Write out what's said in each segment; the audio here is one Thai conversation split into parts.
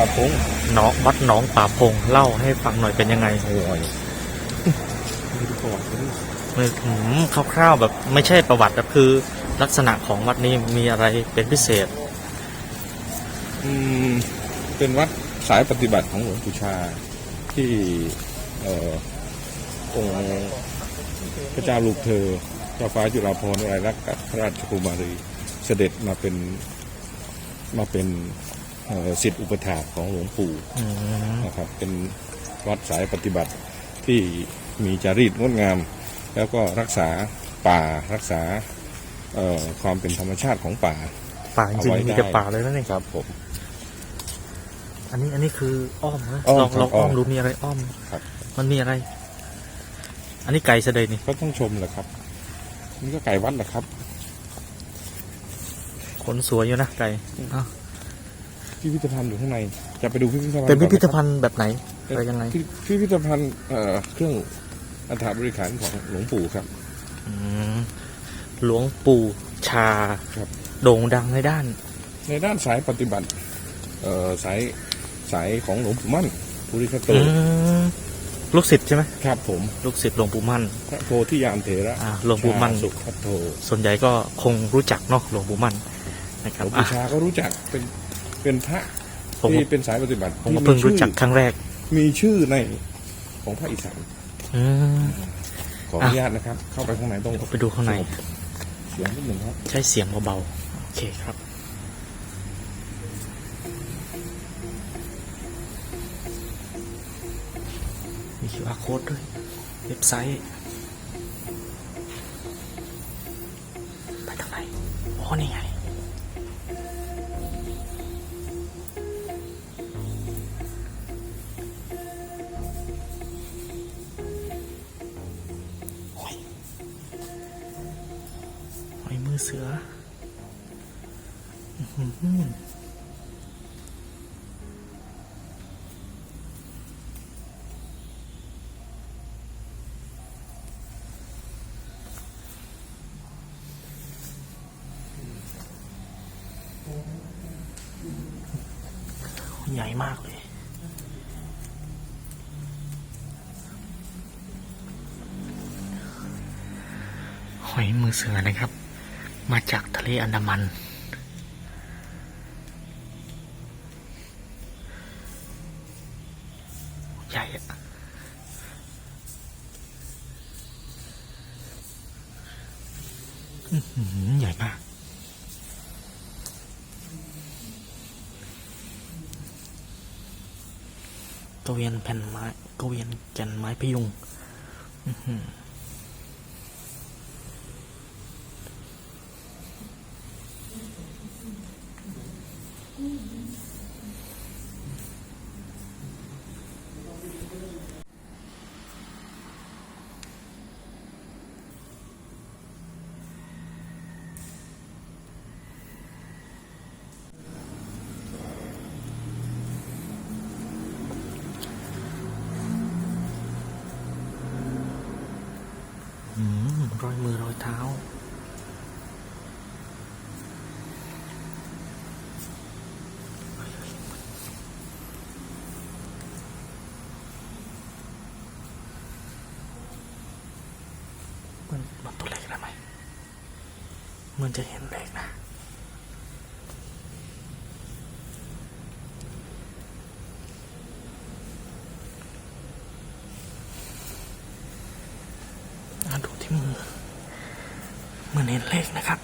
ป่าพงหนองวัดหนองป่าพงเล่าให้ฟังหน่อยเป็นยังไงโอ้ยไม่รู้ประวัติเลยมือหืมคร่าวๆแบบไม่ใช่ประวัติแบบคือลักษณะของวัดนี้มีอะไรเป็นพิเศษ อืมเป็นวัดสายปฏิบัติของหลวงปู่ชา ที่เอ่อองค์พระเจ้าลูกเธอเจ้าฟ้าจุฬาภรณ์วลัยลักษณ์กับพระราชกุมารีเสด็จมาเป็นมาเป็นเอ่อ สิทธิอุปถากของหลวงปู่อืมนะครับ เป็นวัดสายปฏิบัติที่มีจารีตงดงาม แล้วก็รักษาป่ารักษาเอ่อความเป็นธรรมชาติของป่า ป่าจริงเอาไว้ๆมีได้แต่ป่าเลยนะนี่ครับผมอันนี้อันนี้คืออ้อมนะอ้อมลองครับลองอ้อมอ้อมดูมีอะไรอ้อมครับมันมีอะไร อันนี้ไก่เสดยนี่ก็ต้องชมแหละครับ นี่ก็ไก่วัดแหละครับ ขนสวยอยู่นะไก่อ้าว พิพิธภัณฑ์อยู่ข้างใน จะไปดูพิพิธภัณฑ์เป็นพิพิธก่อภัณฑ์แบบไหนนอะไรนะยังไงพิพิพิธภัณฑ์เอ่อเครื่องอัฐบริขารของหลวงปู่ครับอืมหลวงปู่ชาครับโด่งดังในด้าน ในด้านสายปฏิบัติ เอ่อสายสายของหลวงปู่มั่นภูริคโตอืมลูกศิษย์ใช่ไหมครับ ผมลูกศิษย์หลวงปู่มั่นพระโพธิยานเถระอ่าหลวงปู่มั่นชาสุขโทส่วนใหญ่ก็คงรู้จักเนาะหลวงปู่มั่นนะหคลรับวงอะปู่ชาก็รู้จักเป็น เป็นพระผมที่เป็นสายปฏิบัติผมก็ที่เพิ่งชื่อรู้จักครั้งแรก มีชื่อในของภาคอีสานอืม ขออนุญาตนะครับ เข้าไปข้างในต้องไปดูข้างใน เสียงนิดหนึ่งครับ ใช้เสียงเบาๆ โอเคครับ มี QR code ด้วย เว็บไซต์ ไปทางไหนอ๋อนี่ไง ใหญ่มากเลยหอยมือเสือนะครับ มาจากทะเลอันดามัน ใหญ่อะอื้อหือใหญ่มาก กระเวี ยนแผ่นไม้กเวียนแก่นไม้พยุง อยมือรอยเท้า มันมันตัวเล็กได้ไหมมันจะเห็นเล็กนะอะดูที่มือ เน้นเลขนะครับ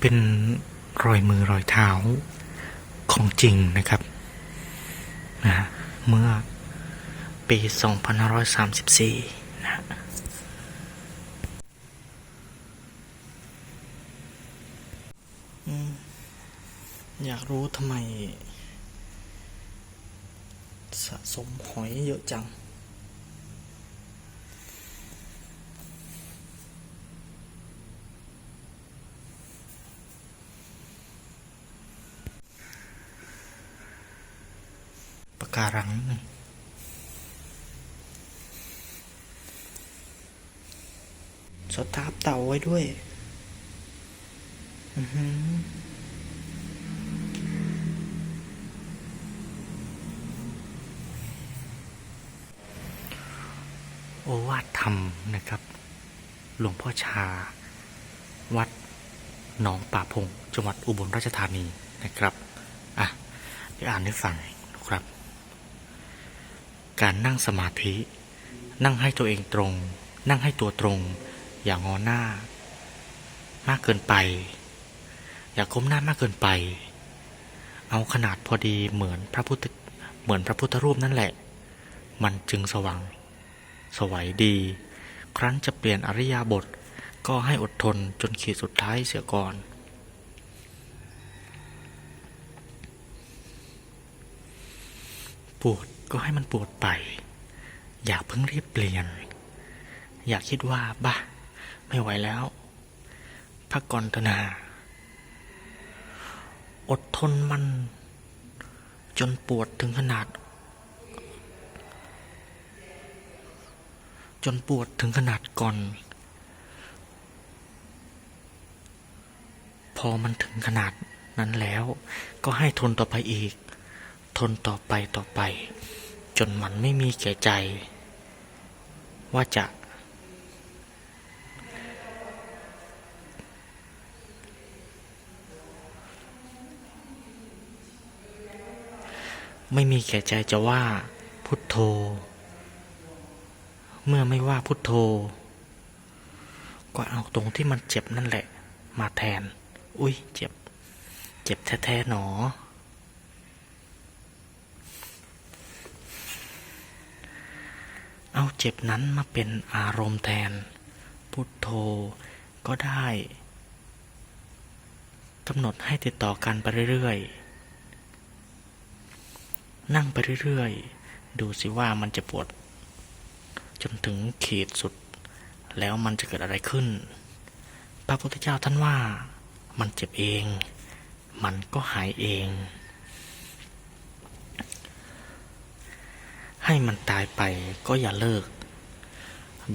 เป็นรอยมือรอยเท้าของจริงนะครับนะฮะเมื่อปี 2534นะฮะอยากรู้ทำไม สะสมหอยเยอะจัง การัง สตาร์ฟเต่าไว้ด้วย อือหือโอวาทธรรมนะครับ หลวงพ่อชา วัดหนองป่าพง จังหวัดอุบลราชธานีนะครับ อะ เดี๋ยวอ่านให้ฟัง การนั่งสมาธิ นั่งให้ตัวเองตรง นั่งให้ตัวตรง อย่างงอหน้า มากเกินไป อย่าก้มหน้ามากเกินไป เอาขนาดพอดีเหมือนพระพุทธเหมือนพระพุทธรูปนั่นแหละ มันจึงสว่าง สวัยดี ครั้นจะเปลี่ยนอริยาบทก็ให้อดทนจนขีดสุดท้ายเสียก่อนปวด ก็ให้มันปวดไป อย่าเพิ่งรีบเปลี่ยน อย่าคิดว่าบ้าไม่ไหวแล้ว พักก่อนเถนา อดทนมัน จนปวดถึงขนาด จนปวดถึงขนาดก่อน พอมันถึงขนาดนั้นแล้ว ก็ให้ทนต่อไปอีก ทนต่อไปต่อไป จนมันไม่มีแก่ใจ ว่าจะ ไม่มีแก่ใจจะว่าพุทโธ เมื่อไม่ว่าพุทโธ ก็เอาตรงที่มันเจ็บนั่นแหละ มาแทน อุ้ยเจ็บ เจ็บแท้ๆหนอ เอาเจ็บนั้นมาเป็นอารมณ์แทน พุทโธก็ได้กำหนดให้ติดต่อกันไปเรื่อยๆ นั่งไปเรื่อยๆ ดูสิว่ามันจะปวด จนถึงขีดสุด แล้วมันจะเกิดอะไรขึ้น พระพุทธเจ้าท่านว่า มันเจ็บเอง มันก็หายเอง ให้มันตายไปก็อย่าเลิก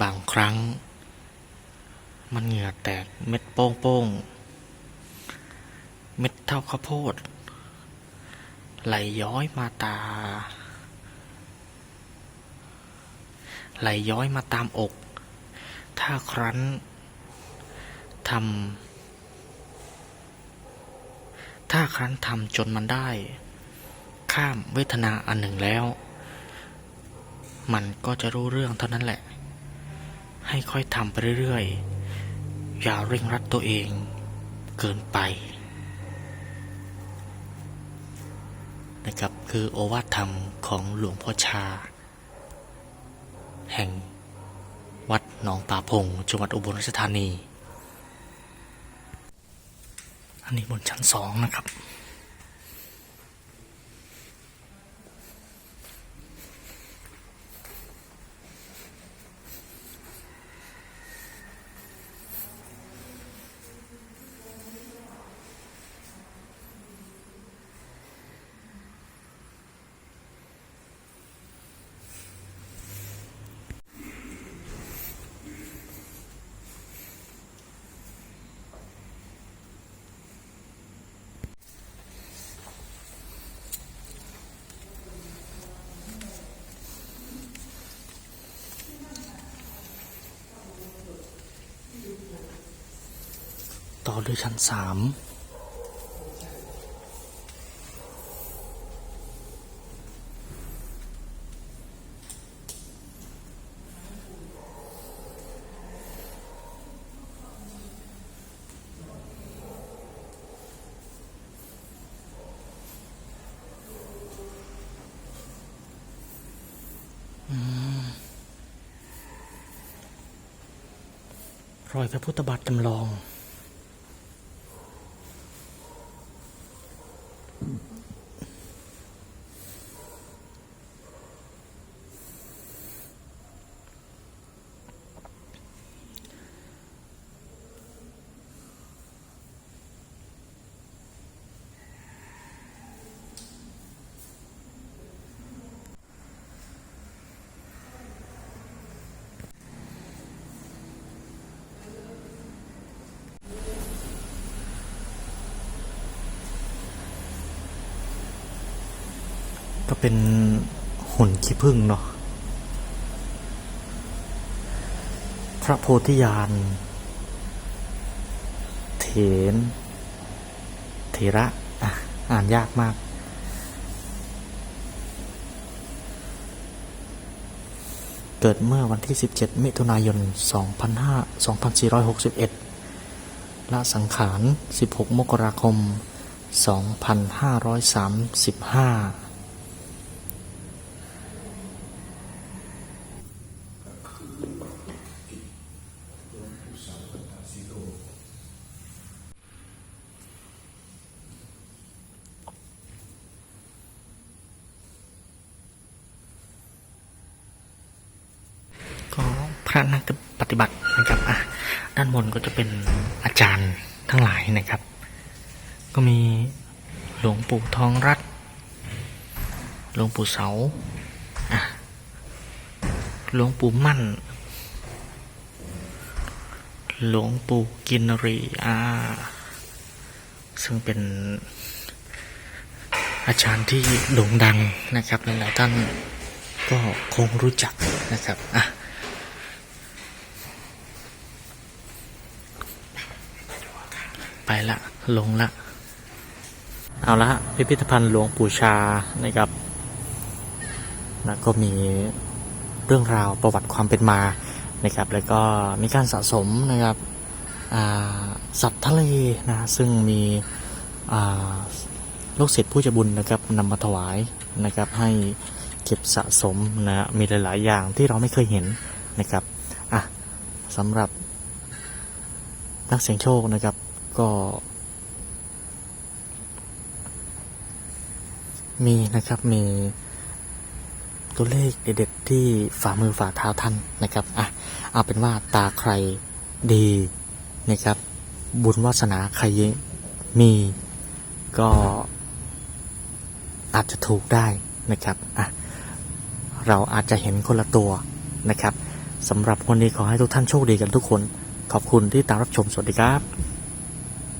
บางครั้ง มันเหงื่อแตกเม็ดโป้งๆ เม็ดเท่าข้าวโพด ไหลย้อยมาตา ไหลย้อยมาตามอก ถ้าครั้นทำถ้าครั้นทำจนมันได้ ข้ามเวทนาอันหนึ่งแล้ว มันก็จะรู้เรื่องเท่านั้นแหละ ให้ค่อยทำไปเรื่อยๆ อย่าเร่งรัดตัวเองเกินไปนะครับคือโอวาทธรรมของหลวงพ่อชา แห่งวัดหนองป่าพงจังหวัดอุบลราชธานี อันนี้บนชั้นสองนะครับ อด้วยชั้นสามรอยพระพุทธบาทจำลอง ก็เป็นหุ่นขี้ผึ้งเนาะพระโพธิญาณเถนเถระอะอ่านยากมาก เกิดเมื่อวันที่ 17 มิถุนายน 2500 2461 ละสังขาร 16 มกราคม 2535 ก็พ ระนักปฏิบัตินะครับอะด้านบนก็จะเป็นอาจารย์ทั้งหลายนะครับ ก็มีหลวงปู่ทองรัตน์หลวงปู่เสาอะหลวงปู่มั่น หลวงปู่กินรีอ่าซึ่งเป็นอาจารย์ที่โด่งดังนะครับหลายๆท่านก็คงรู้จักนะครับอะไป ละ ลงละ เอาละพิพิธภัณฑ์หลวงปู่ชานะครับนะก็มีเรื่องราวประวัติความเป็นมานะครับ แล้วก็มีการสะสมนะครับสัตว์ทะเลนะซึ่งมีลูกศิษย์ผู้ใจบุญนะครับนำมาถวายนะครับให้เก็บสะสมนะมีหลาย ๆ อย่างที่เราไม่เคยเห็นนะครับอะสำหรับนักเสียงโชคนะครับ ก็มีนะครับมีตัวเลขเด็ดๆที่ฝ่ามือฝ่าเท้าท่านนะครับอะเอาเป็นว่าตาใครดีนะครับ บุญวาสนาใครมีก็อาจจะถูกได้นะครับอะเราอาจจะเห็นคนละตัวนะครับสำหรับวันนี้ขอให้ทุกท่านโชคดีกันทุกคน ขอบคุณที่ตามรับชมสวัสดีครับ